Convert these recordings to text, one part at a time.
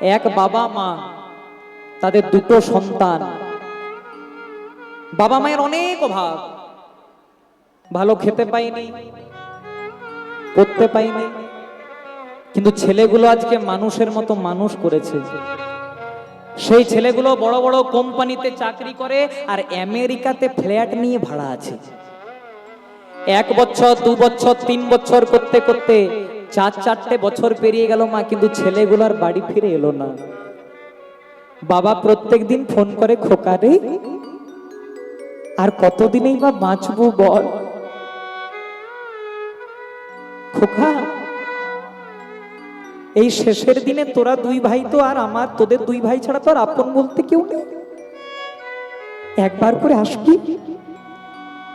এক বাবা মা, তাদের দুটো সন্তান। বাবা মায়ের অনেক অভাব। ভালো খেতে পাইনি, পড়তে পাইনি। কিন্তু ছেলেগুলো আজকে মানুষের মতো মানুষ করেছে। সেই ছেলেগুলো বড় বড় কোম্পানিতে চাকরি করে আর আমেরিকাতে ফ্ল্যাট নিয়ে ভাড়া আছে। এক বছর, দু বছর, তিন বছর করতে করতে চার চারটে বছর পেরিয়ে গেল মা, কিন্তু ছেলেগুলোর বাড়ি ফিরে এলো না। বাবা প্রত্যেক দিন ফোন করে খোকারে আর কতদিনেই বা বাঁচবো বল? খোকা, এই শেষের দিনে তোরা দুই ভাই তো আর আমার, তোদের দুই ভাই ছাড়া তো আর আপন বলতে কেউ নেই। একবার করে আসবি?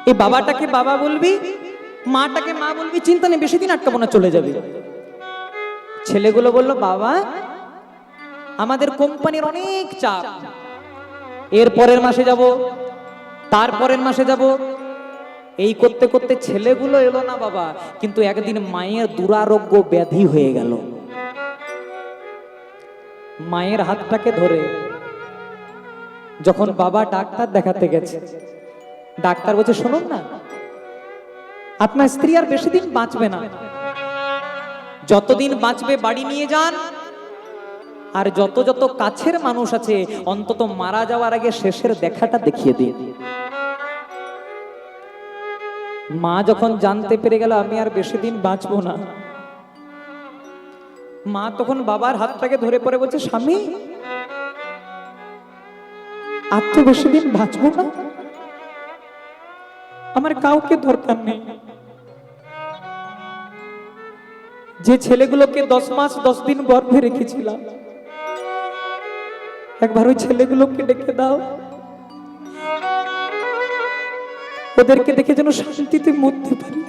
এ বাবাটাকে বাবা বলবি? মাটাকে মা বলবি, চিন্তা নেই, বেশি দিন আটকাবো না, চলে যাবে। ছেলেগুলো বলল, বাবা, আমাদের কোম্পানির অনেক চাপ। এর পরের মাসে যাব, তার পরের মাসে যাব। এই করতে করতে ছেলেগুলো এলো না, বাবা, কিন্তু একদিন মায়ের দুরারোগ্য ব্যাধি হয়ে গেল। মায়ের হাতটাকে ধরে যখন বাবা ডাক্তার দেখাতে গেছে, ডাক্তার বলছে, শুনুন না আপনার স্ত্রী আর বেশি দিন বাঁচবে না। যতদিন বাঁচবে, বাড়ি নিয়ে যান। আর যত যত কাছের মানুষ আছে, অন্তত মারা যাওয়ার আগে শেষের দেখাটা দেখিয়ে দিন। মা যখন জানতে পেরে গেল, আমি আর বেশি দিন বাঁচবো না। মা তখন বাবার হাতটাকে ধরে পড়ে বলছে, স্বামী, আর তো বেশি দিন বাঁচবো না। আমার কাউকে দরকার নেই। যে ছেলেগুলোকে দশ মাস, দশ দিন গর্ভে রেখেছিলাম। একবার ওই ছেলেগুলোকে ডেকে দাও। ওদেরকে দেখে যেন শান্তিতে মরতে পারি।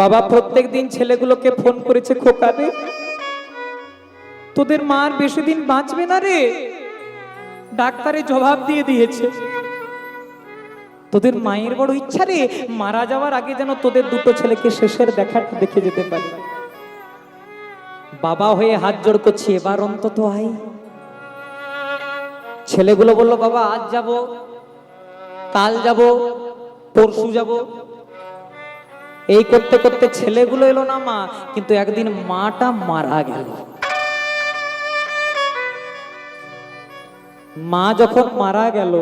বাবা প্রত্যেক দিন ছেলেগুলোকে ফোন করেছে খোকারে, তোদের মার বেশি দিন বাঁচবে না রে? ডাক্তারে জবাব দিয়ে দিয়েছে। তোদের মায়ের বড় ইচ্ছা রে, মারা যাওয়ার আগে যেন তোদের দুটো ছেলেকে শেষের দেখাটা দেখে যেতে পারি। বাবা হয়ে হাত জোড় করছি, এবার অন্তত আয়। ছেলেগুলো বলল, বাবা, আজ যাব, কাল যাব, পরশু যাব। এই করতে করতে ছেলেগুলো এলো না মা, কিন্তু একদিন মাটা মারা গেল। মা যখন মারা গেল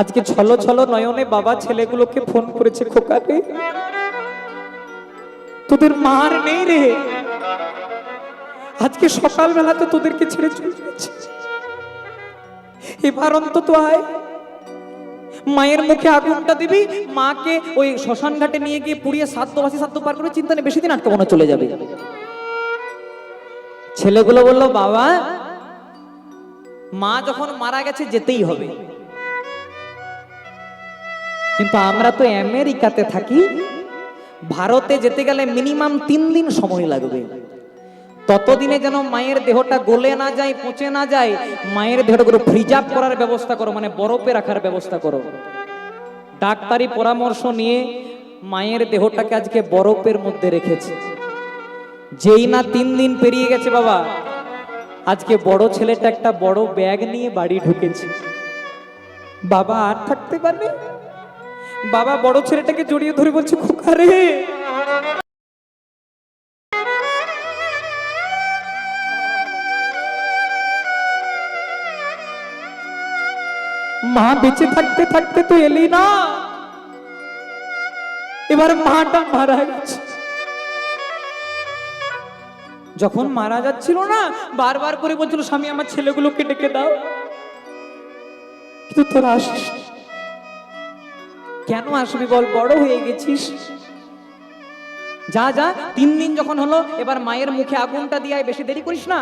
আজকে ছলো ছলো নয়নে বাবা ছেলেগুলোকে ফোন করেছে, খোকাকে। তোদের মার নেই রে। আজকে সকালবেলা তো তোদেরকে ছেড়ে চলে গেছে। এবার অন্তত আয়। মায়ের মুখে আগুনটা দিবি, মাকে ওই শ্মশান ঘাটে নিয়ে গিয়ে পুড়িয়ে সাধ্য বাসি সাধ্য পার করে চিন্তা নেই বেশি দিন আটকাবো না, চলে যাবে। ছেলেগুলো বলল, বাবা, মা যখন মারা গেছে, যেতেই হবে। কিন্তু আমরা তো আমেরিকাতে থাকি, ভারতে যেতে গেলে মিনিমাম তিন দিন সময় লাগবে। ততদিনে যেন মায়ের দেহটা গলে না যায়, পচে না যায়, মায়ের দেহটা করে ফ্রিজাপ করার ব্যবস্থা করো মানে বরফে রাখার ব্যবস্থা করো। ডাক্তারি পরামর্শ নিয়ে মায়ের দেহটাকে আজকে বরফের মধ্যে রেখেছে। যেই না তিন দিন পেরিয়ে গেছে বাবা, আজকে বড় ছেলেটা একটা বড় ব্যাগ নিয়ে বাড়ি ঢুকেছে। বাবা আর থাকতে পারবে? বাবা বড় ছেলেটাকে জড়িয়ে ধরে বলছে, খোকা রে। মা বেঁচে থাকতে থাকতে তো এলি না। এবার মাটা মারা গেছে। যখন মারা যাচ্ছিল না, বারবার করে বলছিল, স্বামী, আমার ছেলেগুলোকে ডেকে দাও। কিন্তু তোরা আসিস। কেন আসবি বল? বড় হয়ে গেছিস। যা যা, তিন দিন যখন হলো, এবার মায়ের মুখে আগুনটা দিয়ে বেশি দেরি করিস না।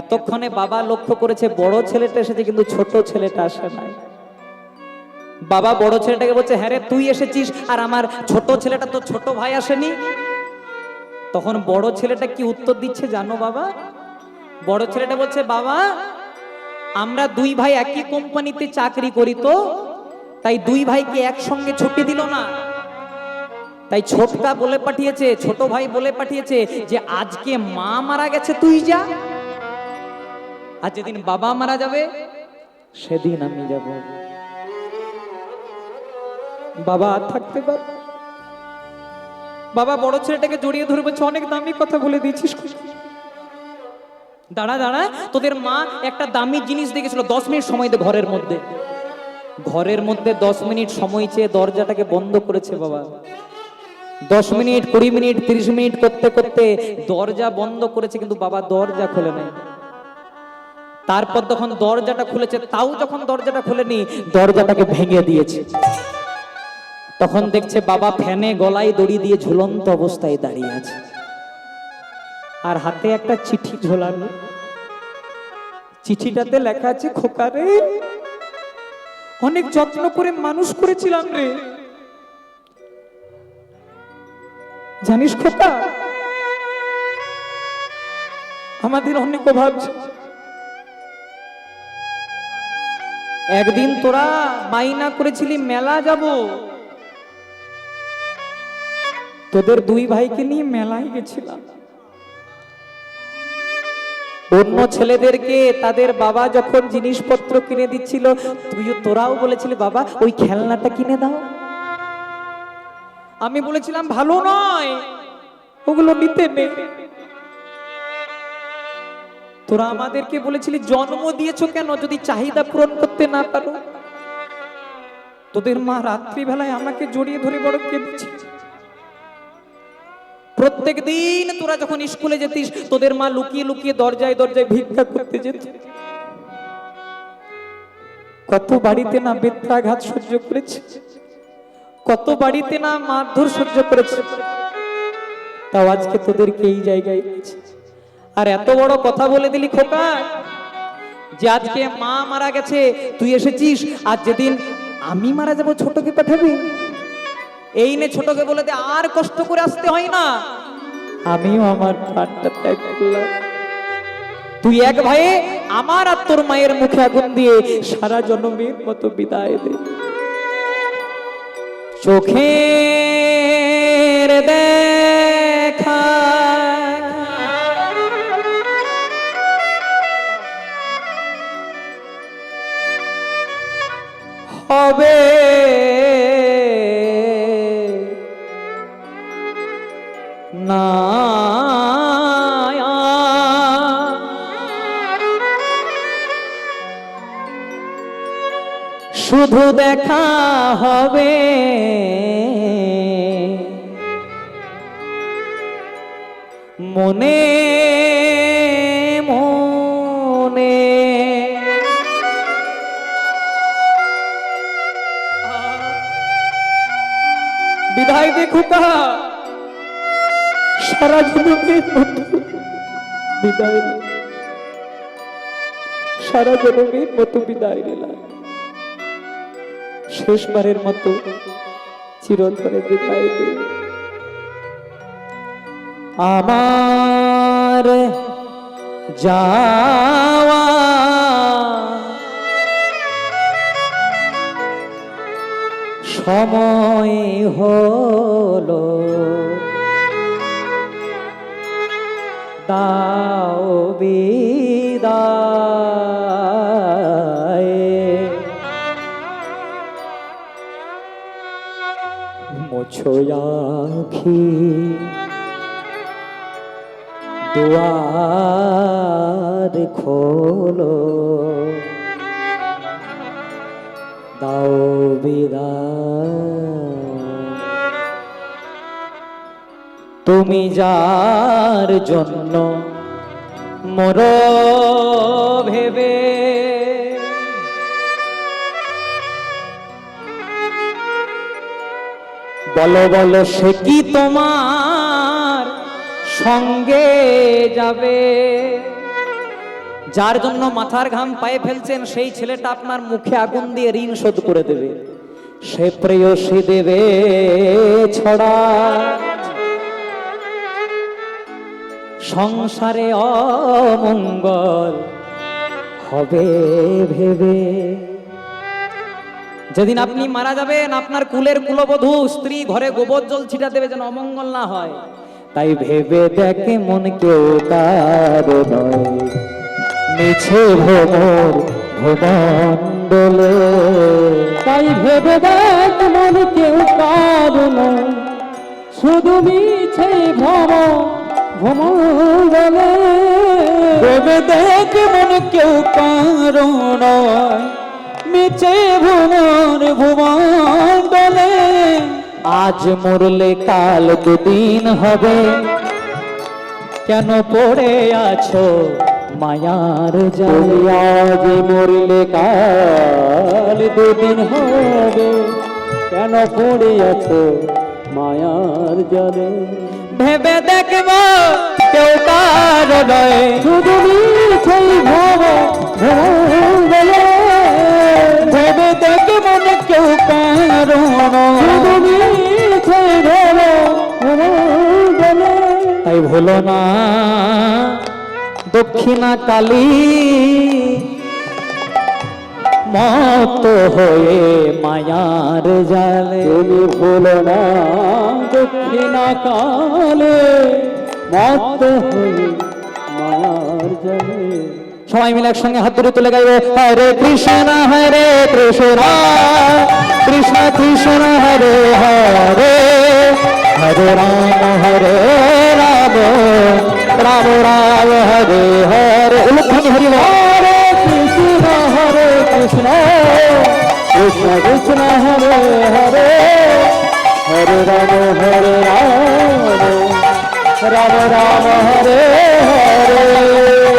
এতক্ষণে বাবা লক্ষ্য করেছে বড় ছেলেটা এসেছে, কিন্তু ছোট ছেলেটা আসে নাই। বাবা বড় ছেলেটাকে বলছে হ্যাঁ রে, তুই এসেছিস, আর আমার ছোট ছেলেটা তো ছোট ভাই আসেনি? তখন বড় ছেলেটা কি উত্তর দিচ্ছে জানো বাবা? বড় ছেলেটা বলছে, বাবা, আমরা দুই ভাই একই কোম্পানিতে চাকরি করি তো তাই দুই ভাইকে একসঙ্গে ছুটি দিল না। তাই ছোটকা বলে পাঠিয়েছে, ছোট ভাই বলে পাঠিয়েছে যে, আজকে মা মারা গেছে, তুই যা। আর যেদিন বাবা মারা যাবে, সেদিন আমি যাব। বাবা থাকতে পার বাবা বড় ছেলেটাকে জড়িয়ে ধরে বলছে, অনেক দামি কথা বলে দিয়েছিস দাঁড়া দাঁড়া, তোদের মা একটা দামি জিনিস দেখেছিল, দশ মিনিট সময় দে ঘরের মধ্যে। ঘরের মধ্যে দশ মিনিট সময় চেয়ে দরজাটাকে বন্ধ করেছে বাবা। দশ মিনিট, কুড়ি মিনিট, তিরিশ মিনিট করতে করতে দরজা বন্ধ করেছে, কিন্তু বাবা দরজা খোলে নাই। তারপর যখন দরজাটা খুলেছে, তাও যখন দরজাটা খুলেনি, দরজাটাকে ভেঙে দিয়েছে। তখন দেখছে বাবা ফ্যানে গলায় দড়ি দিয়ে ঝুলন্ত অবস্থায় দাঁড়িয়ে আছে। আর হাতে একটা চিঠি ঝোলানো। চিঠিটাতে লেখা আছে খোকারে অনেক যত্ন করে মানুষ করেছিলাম রে। জানিস খোকা, আমাদের অনেক অভাব একদিন তোরা মাইনা করেছিলি, মেলা যাব। তোদের দুই ভাইকে নিয়ে মেলায় গেছিলাম। অন্য ছেলেদেরকে তাদের বাবা যখন জিনিসপত্র কিনে দিচ্ছিল, তুইও তোরাও বলেছিলি, বাবা, ওই খেলনাটা কিনে দাও। আমি বলেছিলাম, ভালো নয়, ওগুলো নিতে নেই তোরা আমাদেরকে বলেছিলি, জন্ম দিয়েছ কেন? যদি চাহিদা পূরণ করতে না পারো? তোদের মা রাত্রিবেলায় আমাকে জড়িয়ে ধরে বড় কেঁদেছে। প্রত্যেক দিন তোরা যখন স্কুলে যেতিস, তোদের মা লুকিয়ে লুকিয়ে দরজায় দরজায় ভিক্ষা করতে যেত। কত বাড়িতে না বেত্রাঘাত সহ্য করেছে? কত বাড়িতে না মারধর সহ্য করেছে? তাও আজকে তোদেরকে এই জায়গায়। আর এত বড় কথা বলে দিলি খোকা, যে আজকে মা মারা গেছে, তুই এসেছিস, আর যেদিন আমি মারা যাব, ছোটকে পাঠাবি? এই নে ছোটকে বলে দে, আর কষ্ট করে আসতে হয় না। আমিও আমার প্রাণটা ত্যাগ করলাম। তুই এক ভাই আমার আর তোর মায়ের মুখে আগুন দিয়ে সারা জন্মের মতো বিদায় দে। চোখের দেখা শুধু দেখা হবে। মনে মনে। বিদায় দেখো কাহা সারা মতো বিদায়। সারা জনমের মতো বিদায় নিলাম। শেষবারের মতো চিরতরে বিদায় দে আমার যাওয়া সময় হলো। দাও বিদায়। মুছো আখি। দুয়ার খোলো। দাও বিদায়। তুমি যার জন্য মোর ভেবে বলো বলো, সে কি তোমার সঙ্গে যাবে? যার জন্য মাথার ঘাম পায়ে ফেলছেন, সেই ছেলেটা আপনার মুখে আগুন দিয়ে ঋণ শোধ করে দেবে। সে প্রেয়সী দেবে ছড়া। সংসারে অমঙ্গল হবে ভেবে। যেদিন আপনি মারা যাবেন, আপনার কুলের কুলবধূ স্ত্রী ঘরে গোবর জল ছিটা দেবে যেন অমঙ্গল না হয়। তাই ভেবে দেখে মন কেউ নয়। মিছে ভোমর ভুবন্ডলে তাই ভেবে দেখ মন কেউ নয়। শুধু মিছে ভ্রম ভ্রমণে ভেবে দেখ মন কেউ কার নয়। মিছে ভুবন ভুবন্ডলে আজ মরলে কাল দুদিন হবে। কেন পড়ে আছো মায়ার জালে? আজ মরলে কাল দুদিন হবে। কেন পড়ে আছো মায়ার জলে? ভেবে দেখব কেউ কার নয়। শুধু মিছেই ভব ভেবে দেখ মন কেউ কার তাই ভুলো না দক্ষিণা কালী মত হয়ে মায়ার জালে। তুমি ভুলো না দক্ষিণা কালে মত হয়ে মায়ার জলে। সবাই মিলে একসঙ্গে হাত ধরে তুলে গাইবে হরে কৃষ্ণ হরে কৃষ্ণ কৃষ্ণ কৃষ্ণ হরে হরে হরে রাম হরে রাম রাম রাম হরে হরে। হরি হরে কৃষ্ণ কৃষ্ণ কৃষ্ণ হরে হরে হরে রাম হরে রাম রাম রাম হরে হরে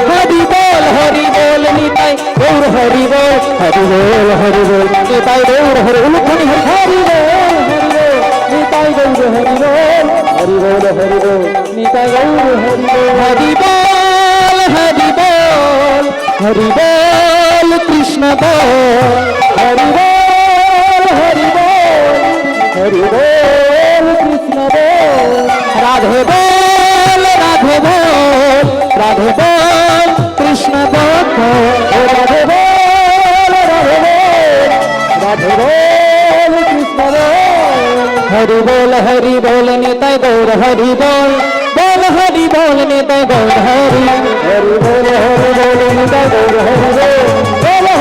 হরি বল হরি বল নিতাই গৌর হরি বল হরি বল হরি বল নিতাই গৌর হরি উলুখানি হরি বল হরি বল নিতাই গৌর হরি বল হরি বল হরি বল নিতাই গৌর হরি বল হরি বল হরি বল হরি বল কৃষ্ণ বল হরি বল হরি বল হরি বল কৃষ্ণ বল রাধে বল রাধে বল রাধে বল কৃষ্ণ বল রাধে বল রাধে বল রাধে বল কৃষ্ণ বল হরি বল হরি বল, নিতাই গৌর হরি বল। বল, হরি বল, নিতাই গৌর হরি। হরি বল হরি বল, নিতাই গৌর হরি বল।